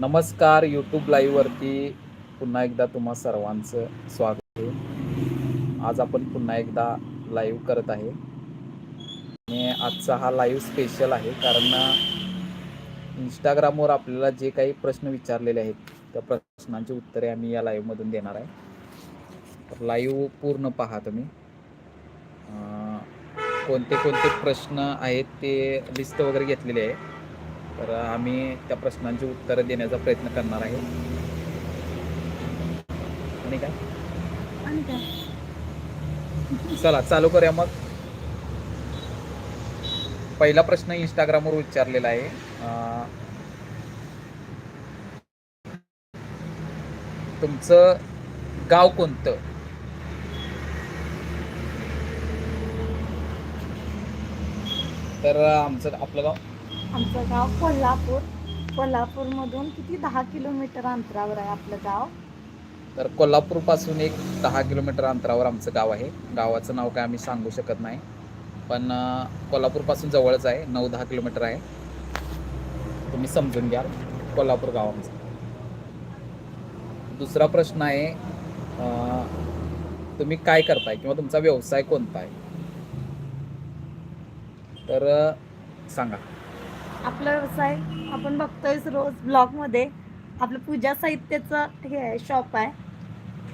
नमस्कार यूट्यूब लाईव्हवरती पुन्हा एकदा तुम्हा सर्वांचं स्वागत आहे. आज आपण पुन्हा एकदा लाईव्ह करत आहे. आणि आजचा हा लाईव्ह स्पेशल आहे कारण इंस्टाग्रामवर आपल्याला जे काही प्रश्न विचारलेले आहेत त्या प्रश्नांची उत्तरे आम्ही या लाईव्हमधून देणार आहे. तर लाईव्ह पूर्ण पहा तुम्ही. कोणते कोणते प्रश्न आहेत ते लिस्ट वगैरे घेतलेली आहे. तर आम्ही त्या प्रश्नांची उत्तरं देण्याचा प्रयत्न करणार आहे. आणि काय? चला चालू करूया मग. पहिला प्रश्न इंस्टाग्रामवर विचारलेला आहे. तुमचं गाव कोणतं? तर आमचं आपलं गाव आमचं गाव कोल्हापूर. कोल्हापूरमधून किती दहा किलोमीटर अंतरावर आहे आपलं गाव? तर कोल्हापूरपासून एक दहा किलोमीटर अंतरावर आमचं गाव आहे. गावाचं नाव काय आम्ही सांगू शकत नाही. पण कोल्हापूरपासून जवळच आहे. नऊ दहा किलोमीटर आहे. तुम्ही समजून घ्या. कोल्हापूर गाव आमचं. दुसरा प्रश्न आहे तुम्ही काय करताय किंवा तुमचा व्यवसाय कोणता आहे? तर सांगा. आपला व्यवसाय आपण बघतोय रोज ब्लॉगमध्ये आपलं पूजा साहित्याचं हे आहे शॉप आहे.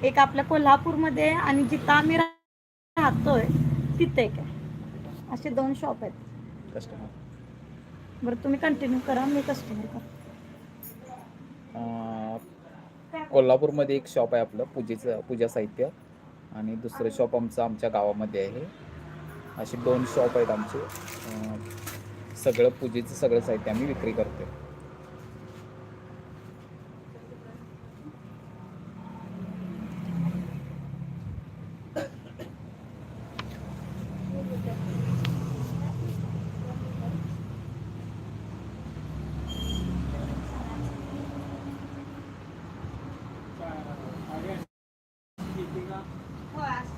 एक आपल्या कोल्हापूरमध्ये आणि जिथं आम्ही राहतोय तिथे एक आहे. असे दोन शॉप आहेत. कस्टमर बरं तुम्ही कंटिन्यू करा मी कस्टमर करा कोल्हापूरमध्ये एक शॉप आहे आपलं पूजेचं पूजा साहित्य. आणि दुसरं शॉप आमचं आमच्या गावामध्ये आहे. असे दोन शॉप आहेत आमचे. सगळं पूजेचं सगळं साहित्य आम्ही विक्री करतो हो,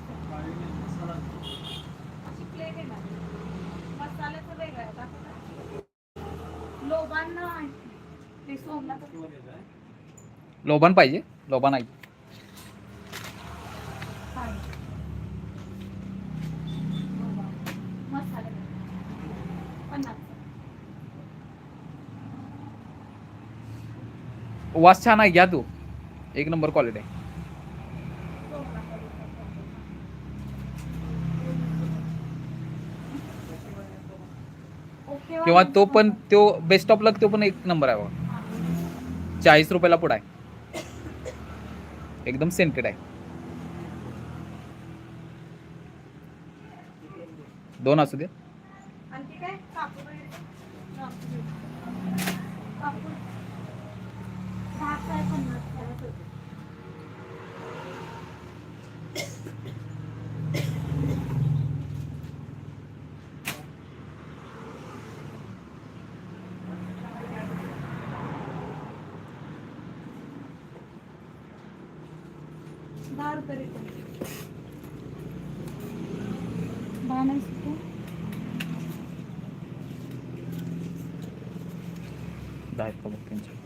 लोबान पाहिजे लोबान आहे वास छान आहे घ्या तू. एक नंबर क्वालिटी आहे. किंवा तो पण तो बेस्ट ऑफ लक तो पण एक नंबर आहे बघा. चाळीस रुपयाला पुढा आहे. एकदम सेंटेड आहे. दोन असू दे आणखी काय कापूर वगैरे? कापूर. कापूर. दहा काय पन्नास काय असं. दहा रुपये रिटर्न. दहा नाही सुट्टे. दहा आहेत का बघ त्यांचे.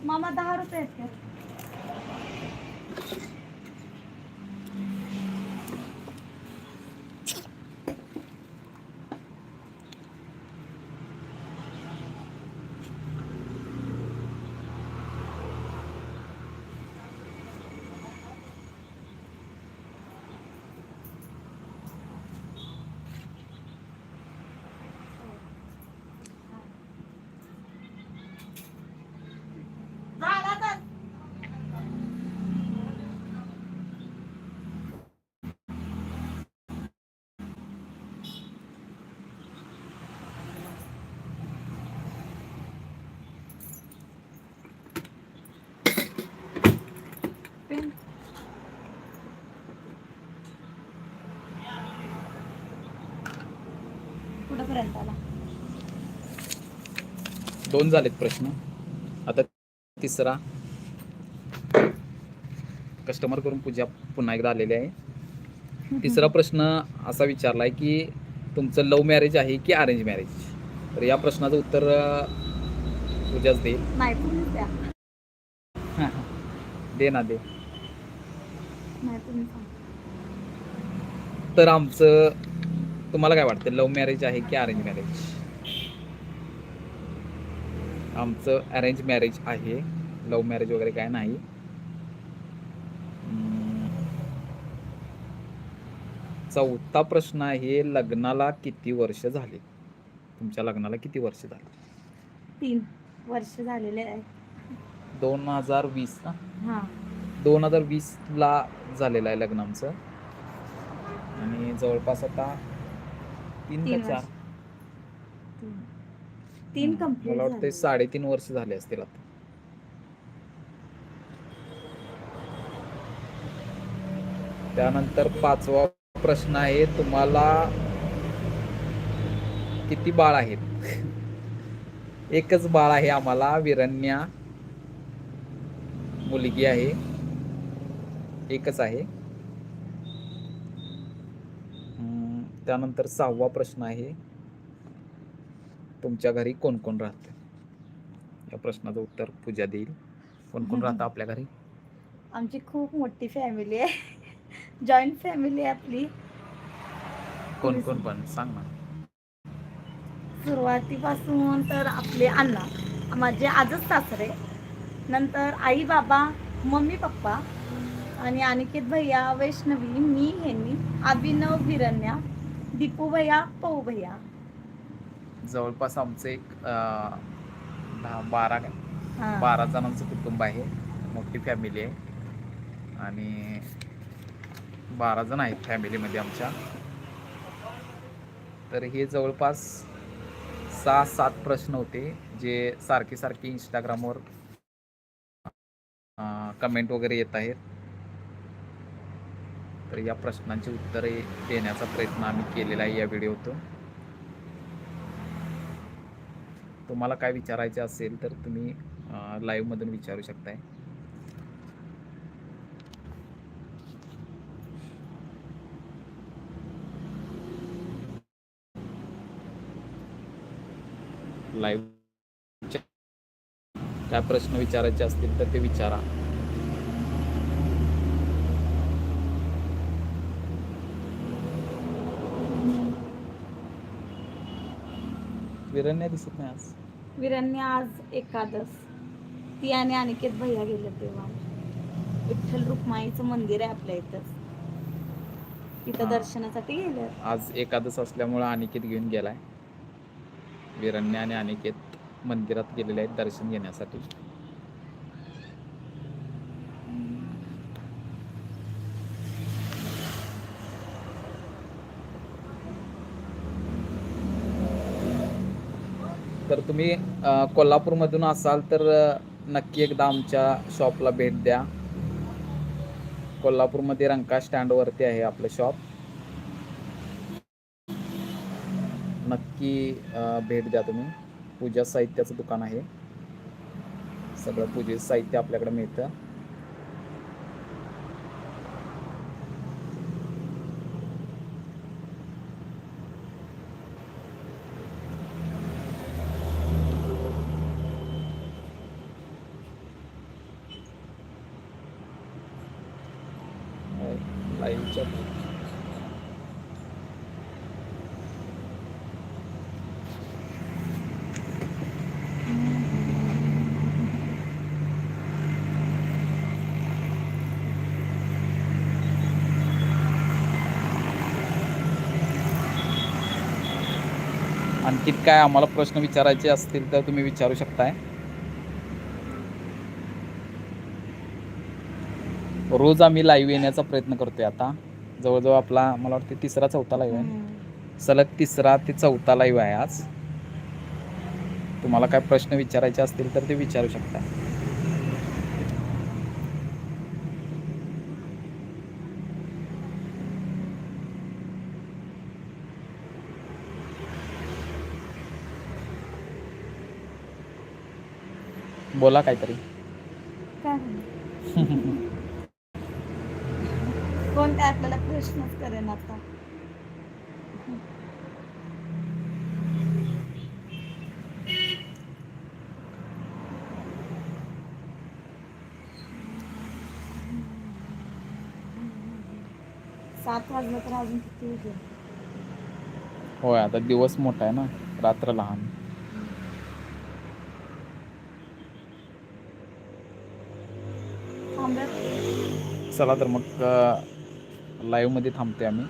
मामा दहा रुपये आहेत कुठंपर्यंत आला? दोन झालेत प्रश्न. आता तिसरा. कस्टमर करून पूजा पुन्हा एकदा आलेली आहे. तिसरा प्रश्न असा विचारलाय की तुमचं लव्ह मॅरेज आहे की अरेंज मॅरेज तर या प्रश्नाचं उत्तर पूजाच देईल दे ना दे. तर आमचं तुम्हाला काय वाटतं? लव्ह मॅरेज आहे की अरेंज मॅरेज आमचं अरेंज मॅरेज आहे. लव्ह मॅरेज वगैरे काय नाही. चौथा प्रश्न आहे लग्नाला किती वर्ष झाले? तुमच्या लग्नाला किती वर्ष झाले? तीन वर्ष झालेले आहे. दोन हजार वीस ना? हा. दोन हजार वीसला झालेलं आहे लग्न आमचं आणि जवळपास आता तीन तीन का चार वर्ष. तीन कंप्लीट मला वाटतं साडेतीन वर्ष झाले असतील आता. त्यानंतर पाचवा प्रश्न आहे तुम्हाला किती बाळ आहेत? एकच बाळ आहे आम्हाला विरण्या मुलगी आहे. एकच आहे. त्यानंतर सहावा प्रश्न आहे तुमच्या घरी कोण कोण राहतं? या प्रश्नाचं उत्तर पूजा देईल. कोण कोण राहतं आपल्या घरी? आमची खूप मोठी फॅमिली आहे. जॉईंट फॅमिली आहे आपली. कोण कोण पण सांग ना. सुरुवातीपासून तर आपले अण्णा माझे आजच सासरे नंतर आई बाबा मम्मी पप्पा आणि अनिकेत भैया वैष्णवी मी ह्यांनी अभिनव विरण्या दीपू भैया जवळपास आमचं एक अं, दहा बारा हा. बारा जणांचं कुटुंब आहे. मोठी फॅमिली आहे. आणि बारा जण आहेत फॅमिलीमध्ये आमच्या. तर हे जवळपास सहा सात प्रश्न होते जे सारखे सारखे इंस्टाग्रामवर कमेंट वगैरे येत आहेत. तर या प्रश्नांची उत्तरे देण्याचा प्रयत्न आम्ही केलेला आहे या व्हिडिओतून. तुम्हाला काय विचारायचे असेल तर तुम्ही लाईव्हमधून विचारू शकताय. लाईव्ह काय प्रश्न विचारायचे असतील तर ते विचारा. विरण्या दिसत नाही आज. विरण्या आज एकादश ती आणि अनिकेत भैया गेले तेव्हा. विठ्ठल रुक्माईचं मंदिर आहे आपल्या इथं. तिथं हा. दर्शनासाठी गेले आज एकादश असल्यामुळं अनिकेत घेऊन गेलाय. विरण्या आणि अनिकेत मंदिरात गेलेले आहेत दर्शन घेण्यासाठी. तर तुम्ही कोल्हापूरमधून असाल तर नक्की एकदा आमच्या शॉपला भेट द्या. कोल्हापूरमध्ये रंका स्टँडवरती आहे आपलं शॉप. नक्की भेट द्या तुम्ही. पूजा साहित्याचं दुकान आहे. सगळं पूजेचं साहित्य आपल्याकडे मिळतं. लाईव्हच्या आणखी काय आम्हाला प्रश्न विचारायचे असतील तर तुम्ही विचारू शकताय. रोज आम्ही लाईव्ह येण्याचा प्रयत्न करतोय आता. जवळजवळ आपला मला वाटतं तिसरा चौथा लाईव्ह आहे. सलग तिसरा ते चौथा लाईव्ह आहे आज. तुम्हाला काय प्रश्न विचारायचे असतील तर ते विचारू शकता. बोला काहीतरी. प्रश्नच करेन आता. सात वाजलं तर अजून किती होय आता दिवस मोठा आहे ना रात्र लहान. चला तर मग लाईव्हमध्ये थांबते आम्ही.